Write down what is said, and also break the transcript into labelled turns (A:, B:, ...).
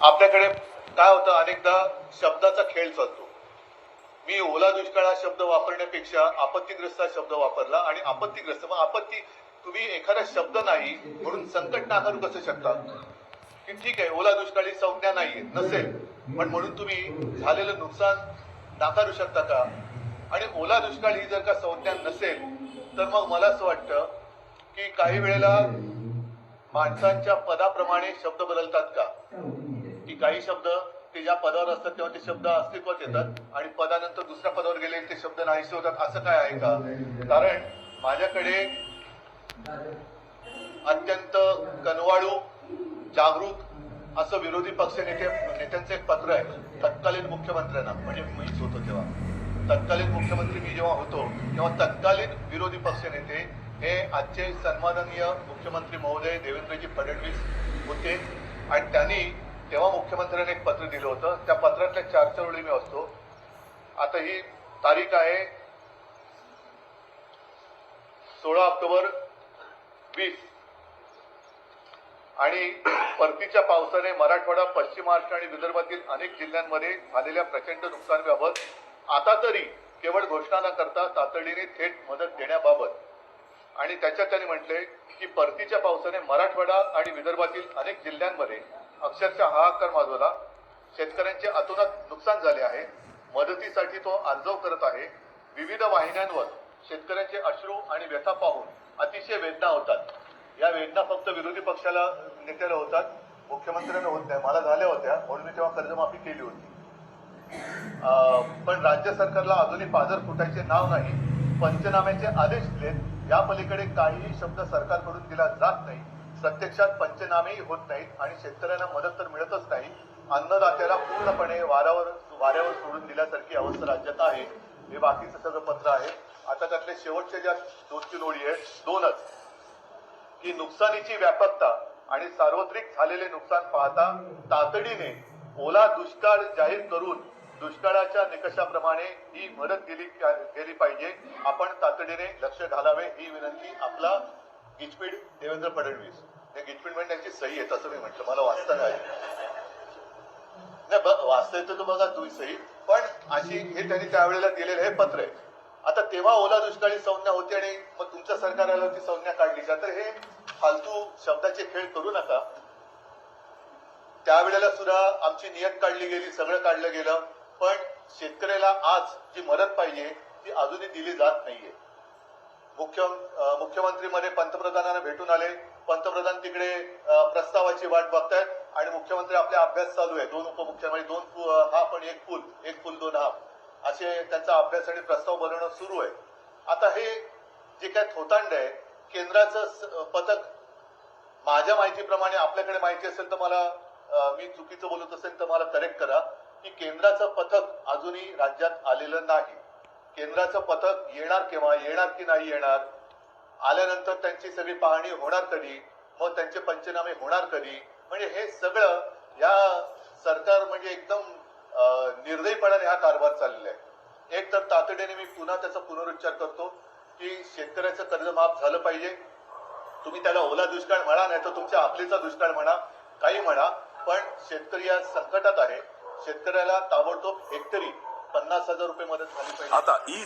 A: आपल्याकडे काय होतं अनेकदा शब्दाचा खेळ चालतो. मी ओला दुष्काळ हा शब्द वापरण्यापेक्षा आपत्तीग्रस्त हा शब्द वापरला आणि आपत्तीग्रस्त मग आपत्ती तुम्ही एखादा शब्द नाही म्हणून संकट नाकारू कसं शकता? की ठीक आहे ओला दुष्काळी संज्ञा नाहीये नसेल पण म्हणून तुम्ही झालेलं नुकसान नाकारू शकता का? आणि ओला दुष्काळ ही जर का संज्ञा नसेल तर मग मला असं वाटतं की काही वेळेला माणसांच्या पदाप्रमाणे शब्द बदलतात का? की काही शब्द ते ज्या पदावर असतात तेव्हा ते शब्द अस्तित्वात येतात आणि पदानंतर दुसऱ्या पदावर गेले ते शब्द नाहीसे होतात. असं काय आहे का? कारण माझ्याकडे अत्यंत कनवाळू जागरूक असं विरोधी पक्ष नेते नेत्यांचं एक पत्र आहे तत्कालीन मुख्यमंत्र्यांना. म्हणजे मीच होतो तेव्हा. तत्कालीन मुख्यमंत्री मी जेव्हा होतो तेव्हा तत्कालीन विरोधी पक्ष नेते हे आजचे सन्माननीय मुख्यमंत्री महोदय देवेंद्रजी फडणवीस होते. आणि त्यांनी तेव्हा मुख्यमंत्र्यांनी एक पत्र दिलं होतं. त्या पत्रातल्या चार चार वेळी मी असतो आता ही तारीख आहे सोळा ऑक्टोबर वीस. आणि परतीच्या पावसाने मराठवाडा पश्चिम महाराष्ट्र आणि विदर्भातील अनेक जिल्ह्यांमध्ये झालेल्या प्रचंड नुकसानाबाबत आता तरी केवळ घोषणा न करता तातडीने थेट मदत देण्याबाबत आणि त्याच्यात त्यांनी म्हटले की परतीच्या पावसाने मराठवाडा आणि विदर्भातील अनेक जिल्ह्यांमध्ये अक्षरशः हाहाकार माजवला. शेतकऱ्यांचे अतोनात नुकसान झाले आहे. मदतीसाठी तो अर्जव करत आहे. विविध वाहिन्यांवर शेतकऱ्यांचे अश्रू आणि व्यथा पाहून अतिशय वेदना होतात. या वेदना फक्त विरोधी पक्षाला नेत्याला होतात. मुख्यमंत्र्यांना होत नाही. मला झाल्या होत्या. म्हणून मी तेव्हा कर्जमाफी केली होती. पण राज्य सरकारला अजूनही पाझर फुटायचे नाव नाही. पंचनाम्याचे आदेश दिलेत. या पलीकडे काहीही शब्द सरकारकडून दिला जात नाही. प्रत्यक्षात पंचनामेही होत नाहीत आणि शेतकऱ्यांना मदत तर मिळतच नाही. अन्नदात्याला पूर्णपणे वाऱ्यावर वाऱ्यावर सोडून दिल्यासारखी अवस्था राज्यात आहे. हे बाकीचं सगळं पत्र आहे. आता त्यातले शेवटच्या ज्या दोन तीन ओळी आहेत दोनच. की नुकसानीची व्यापकता आणि सार्वत्रिक झालेले नुकसान पाहता तातडीने ओला दुष्काळ जाहीर करून दुष्काळाच्या निकषाप्रमाणे ही मदत दिली गेली पाहिजे. आपण तातडीने लक्ष घालावे ही विनंती आपला गिचपीड देवेंद्र फडणवीस. त्या गिचपीड म्हणजे त्यांची सही येत असं मी म्हटलं. मला वाचता नाही नाही वाचता येतं तर बघा तुम्ही सही. पण अशी हे त्यांनी त्यावेळेला दिलेलं हे पत्र आहे. आता तेव्हा ओला दुष्काळी संज्ञा होती आणि मग तुमच्या सरकार आलं ती संज्ञा काढली. का तर हे फालतू शब्दाचे खेळ करू नका. त्यावेळेला सुद्धा आमची नियत काढली गेली सगळं काढलं गेलं. पण शेतकऱ्याला आज जी मदत पाहिजे ती अजूनही दिली जात नाहीये. मुख्य मुख्यमंत्रीमध्ये मुख्यमंत्री मध्ये पंतप्रधानांना भेटून आले. पंतप्रधान तिकडे प्रस्तावाची वाट बघतायत आणि मुख्यमंत्री आपला अभ्यास चालू आहे. दोन उपमुख्यमंत्री म्हणजे दोन हाफ आणि एक पूल एक पूल दोन हाफ असे त्यांचा अभ्यास आणि प्रस्ताव बनवणं सुरू आहे. आता हे जे काय थोतांड आहे केंद्राचं पथक माझ्या माहितीप्रमाणे आपल्याकडे माहिती असेल तर मला मी चुकीचं बोलत असेल तर मला करेक्ट करा की केंद्राचं पथक अजूनही राज्यात आलेलं नाही. केंद्राचं पथक येणार केव्हा येणार की नाही येणार? आल्यानंतर त्यांची सगळी पाहणी होणार कधी? मग त्यांचे पंचनामे होणार कधी? म्हणजे हे सगळं या सरकार म्हणजे एकदम निर्दयीपणाने हा कारभार चाललेला आहे. एक तर तातडीने मी पुन्हा त्याचा पुनरुच्चार करतो की शेतकऱ्याचं कर्ज माफ झालं पाहिजे. तुम्ही त्याला ओला दुष्काळ म्हणा नाही तर तुमच्या आपलीचा दुष्काळ म्हणा काही म्हणा पण शेतकरी या संकटात आहे. शेतकऱ्याला ताबडतोब हेक्टरी पन्नास हजार रुपये मदत झाली पाहिजे.
B: आता ई